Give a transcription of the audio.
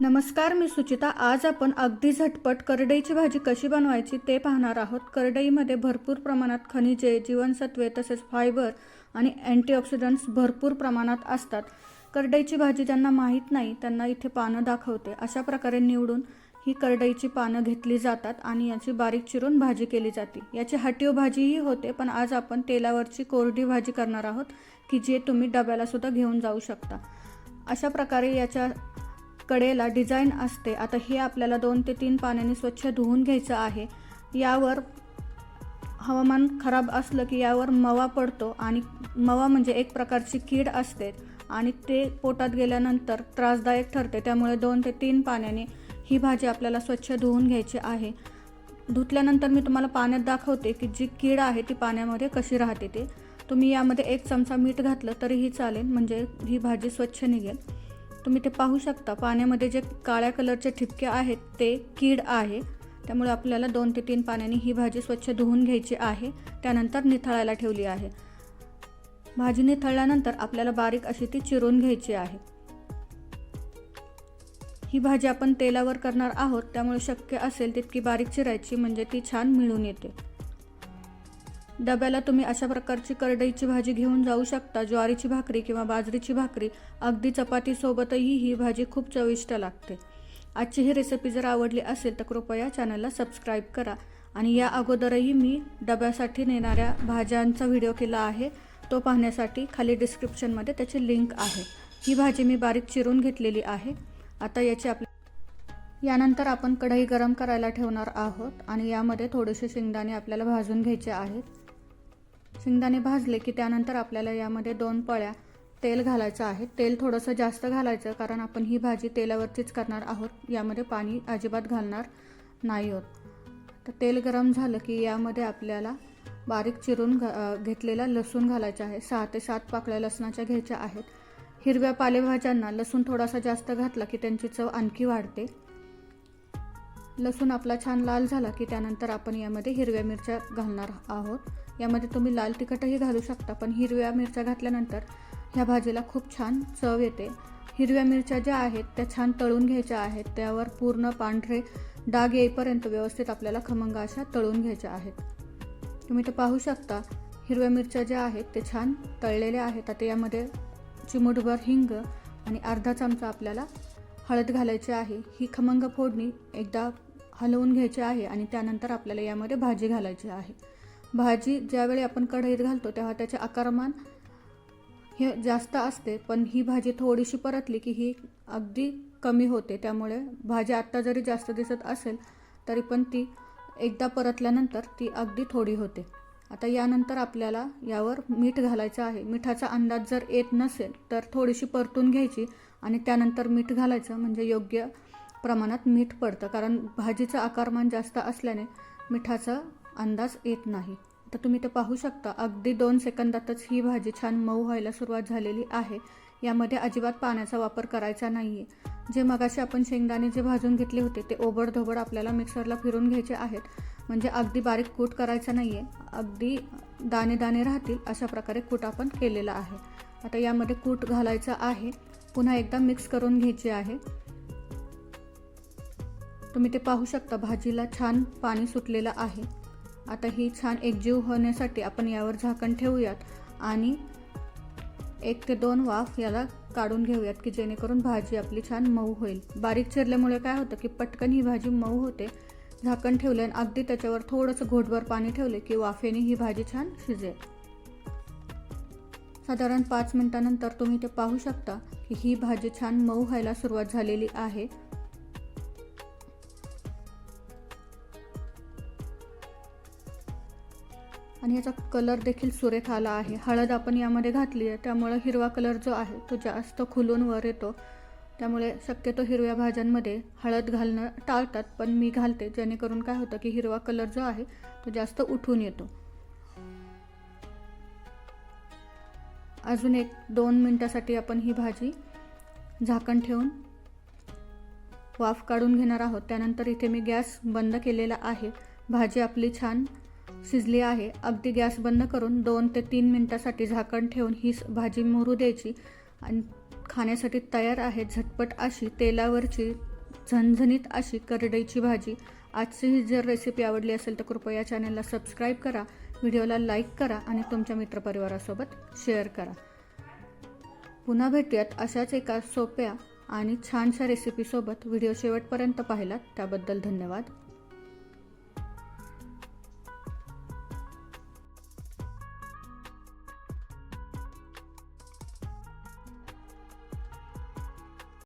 नमस्कार मी सुचिता. आज आपण अगदी झटपट करडईची भाजी कशी बनवायची ते पाहणार आहोत. करडईमध्ये भरपूर प्रमाणात खनिजे जीवनसत्वे तसेच फायबर आणि अँटीऑक्सिडंट्स भरपूर प्रमाणात असतात. करडईची भाजी ज्यांना माहीत नाही त्यांना इथे पानं दाखवते. अशा प्रकारे निवडून ही करडईची पानं घेतली जातात आणि याची बारीक चिरून भाजी केली जाते. याची हटीव भाजीही होते पण आज आपण तेलावरची कोरडी भाजी करणार आहोत की जे तुम्ही डब्याला सुद्धा घेऊन जाऊ शकता. अशा प्रकारे याच्या कडेला डिझाईन असते. आता हे आपल्याला दोन ते तीन पाण्याने स्वच्छ धुवून घ्यायचं आहे. यावर हवामान खराब असलं की यावर मवा पडतो आणि मवा म्हणजे एक प्रकारची कीड असते आणि ते पोटात गेल्यानंतर त्रासदायक ठरते. त्यामुळे दोन ते तीन पाण्याने ही भाजी आपल्याला स्वच्छ धुवून घ्यायची आहे. धुतल्यानंतर मी तुम्हाला पाण्यात दाखवते की जी कीड आहे ती पाण्यामध्ये कशी राहते ते. तुम्ही यामध्ये एक चमचा मीठ घातलं तरीही चालेल म्हणजे ही भाजी स्वच्छ निघेल. तुम्ही ते पाहू शकता. पाण्यामध्ये जे काळ्या कलरचे ठिपके आहेत ते कीड आहे. त्यामुळे आपल्याला दोन ते तीन पाण्याने ही भाजी स्वच्छ धुवून घ्यायची आहे. त्यानंतर निथळायला ठेवली आहे. भाजी निथळल्यानंतर आपल्याला बारीक अशी ती चिरून घ्यायची आहे. ही भाजी आपण तेलावर करणार आहोत. त्यामुळे शक्य असेल तितकी बारीक चिरायची म्हणजे ती छान मिळून येते. डब्याला तुम्ही अशा प्रकारची करडईची भाजी घेऊन जाऊ शकता. ज्वारीची भाकरी किंवा बाजरीची भाकरी अगदी चपातीसोबतही ही भाजी खूप चविष्ट लागते. आजची ही रेसिपी जर आवडली असेल तर कृपया चॅनलला सबस्क्राईब करा. आणि या अगोदरही मी डब्यासाठी नेणाऱ्या भाज्यांचा व्हिडिओ केला आहे. तो पाहण्यासाठी खाली डिस्क्रिप्शनमध्ये त्याची लिंक आहे. ही भाजी मी बारीक चिरून घेतलेली आहे. आता याची आपली यानंतर आपण कढई गरम करायला ठेवणार आहोत आणि यामध्ये थोडेसे शेंगदाणे आपल्याला भाजून घ्यायचे आहेत. शेंगदाणे भाजले की त्यानंतर आपल्याला यामध्ये दोन पळ्या तेल घालायचं आहे. तेल थोडंसं जास्त घालायचं कारण आपण ही भाजी तेलावरतीच करणार आहोत. यामध्ये पाणी अजिबात घालणार नाही आहोत. तर तेल गरम झालं की यामध्ये आपल्याला बारीक चिरून घेतलेला लसूण घालायचा आहे. सहा ते सात पाकळ्या लसणाच्या घ्यायच्या आहेत. हिरव्या पालेभाज्यांना लसूण थोडासा जास्त घातला की त्यांची चव आणखी वाढते. लसूण आपला छान लाल झाला की त्यानंतर आपण यामध्ये हिरव्या मिरच्या घालणार आहोत. यामध्ये तुम्ही लाल तिखटही घालू शकता पण हिरव्या मिरच्या घातल्यानंतर ह्या भाजीला खूप छान चव येते. हिरव्या मिरच्या ज्या आहेत त्या छान तळून घ्यायच्या आहेत. त्यावर पूर्ण पांढरे डाग येईपर्यंत व्यवस्थित आपल्याला खमंग अशा तळून घ्यायच्या आहेत. तुम्ही ते पाहू शकता हिरव्या मिरच्या ज्या आहेत ते छान तळलेल्या आहेत. आता यामध्ये चिमूटभर हिंग आणि अर्धा चमचा आपल्याला हळद घालायची आहे. ही खमंग फोडणी एकदा हलवून घ्यायची आहे आणि त्यानंतर आपल्याला यामध्ये भाजी घालायची आहे. भाजी ज्यावेळी आपण कढईत घालतो तेव्हा त्याचे आकारमान हे जास्त असते. पण ही भाजी थोडीशी परतली की ही अगदी कमी होते. त्यामुळे भाजी आत्ता जरी जास्त दिसत असेल तरी पण ती एकदा परतल्यानंतर ती अगदी थोडी होते. आता यानंतर आपल्याला यावर मीठ घालायचं आहे. मिठाचा अंदाज जर येत नसेल तर थोडीशी परतून घ्यायची आणि त्यानंतर मीठ घालायचं म्हणजे योग्य प्रमाणात मीठ पडतं. कारण भाजीचं आकारमान जास्त असल्याने मिठाचं अंदाज येत नाही. तर तुम्ही ते पाहू शकता. अगदी दोन सेकंदातच ही भाजी छान मऊ व्हायला सुरुवात झालेली आहे. यामध्ये अजिबात पाण्याचा वापर करायचा नाही आहे जे मगाशी आपण शेंगदाणे जे भाजून घेतले होते ते ओबडधोबड आपल्याला मिक्सरला फिरून घ्यायचे आहेत. म्हणजे अगदी बारीक कूट करायचा नाही आहे अगदी दाणे दाणे राहतील अशा प्रकारे कूट आपण केलेला आहे. आता यामध्ये कूट घालायचं आहे. पुन्हा एकदा मिक्स करून घ्यायचे आहे. तुम्ही ते पाहू शकता. भाजीला छान पाणी सुटलेलं आहे. आता ही छान एकजीव होण्यासाठी आपण यावर झाकण ठेवूयात आणि एक ते दोन वाफ याला काढून घेऊयात की जेणेकरून भाजी आपली छान मऊ होईल. बारीक चिरल्यामुळे काय होतं की पटकन ही भाजी मऊ होते. झाकण ठेवले आणि अगदी त्याच्यावर थोडंसं घोटभर पाणी ठेवले की वाफेने ही भाजी छान शिजेल. साधारण पाच मिनिटानंतर तुम्ही ते पाहू शकता की ही भाजी छान मऊ व्हायला सुरुवात झालेली आहे. आणि याचा कलर देखील सुरेख आला आहे. हळद आपण यामध्ये घातली आहे. त्यामुळं हिरवा कलर जो आहे तो जास्त खुलून वर येतो. त्यामुळे शक्यतो हिरव्या भाज्यांमध्ये हळद घालणं टाळतात. पण मी घालते जेणेकरून काय होतं की हिरवा कलर जो आहे तो जास्त उठून येतो. अजून एक दोन मिनटासाठी आपण ही भाजी झाकण ठेवून वाफ काढून घेणार आहोत. त्यानंतर इथे मी गॅस बंद केलेला आहे. भाजी आपली छान शिजली आहे. अगदी गॅस बंद करून दोन ते तीन मिनटासाठी झाकण ठेवून ही भाजी मुरू द्यायची आणि खाण्यासाठी तयार आहे झटपट अशी तेलावरची झणझणीत अशी करडईची भाजी. आजची ही जर रेसिपी आवडली असेल तर कृपया चॅनलला सबस्क्राईब करा व्हिडिओला लाईक करा आणि तुमच्या मित्रपरिवारासोबत शेअर करा. पुन्हा भेटूयात अशाच एका सोप्या आणि छानशा रेसिपीसोबत व्हिडिओ शेवटपर्यंत पाहिलात त्याबद्दल धन्यवाद.